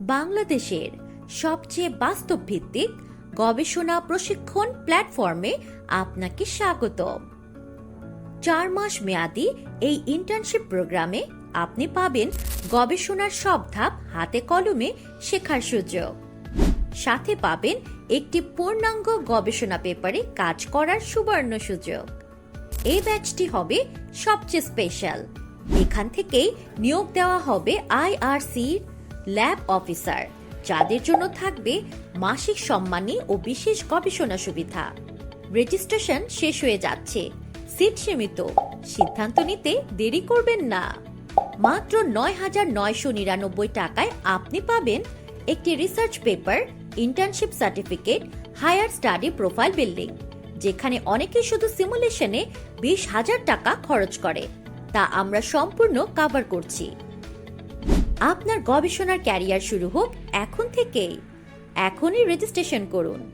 বাংলাদেশের সবচেয়ে বাস্তব ভিত্তিক গবেষণা প্রশিক্ষণ প্ল্যাটফর্মে আপনাকে স্বাগত চার মাস মেয়াদি এই ইন্টার্নশিপ প্রোগ্রামে আপনি পাবেন গবেষণার সব ধাপ হাতে কলমে শেখার সুযোগ। সাথে পাবেন একটি পূর্ণাঙ্গ গবেষণা পেপারে কাজ করার সুবর্ণ সুযোগ। এই ব্যাচটি হবে সবচেয়ে স্পেশাল এখান থেকেই নিয়োগ দেওয়া হবে আইআরসি ল্যাব অফিসার, যাদের জন্য থাকবে মাসিক সম্মানী ও বিশেষ গবেষণা সুবিধা। রেজিস্ট্রেশন শেষ হয়ে যাচ্ছে। সিট সীমিত। সিদ্ধান্ত নিতে দেরি করবেন না। মাত্র নয় হাজার নয়শো নিরানব্বই টাকায় আপনি পাবেন একটি research paper internship certificate higher study profile building যেখানে অনেকে শুধু সিমুলেশনে বিশ হাজার টাকা খরচ করে, তা আমরা সম্পূর্ণ কভার করছি। আপনার গবেষণার ক্যারিয়ার শুরু হোক এখন থেকেই। এখনই রেজিস্ট্রেশন করুন।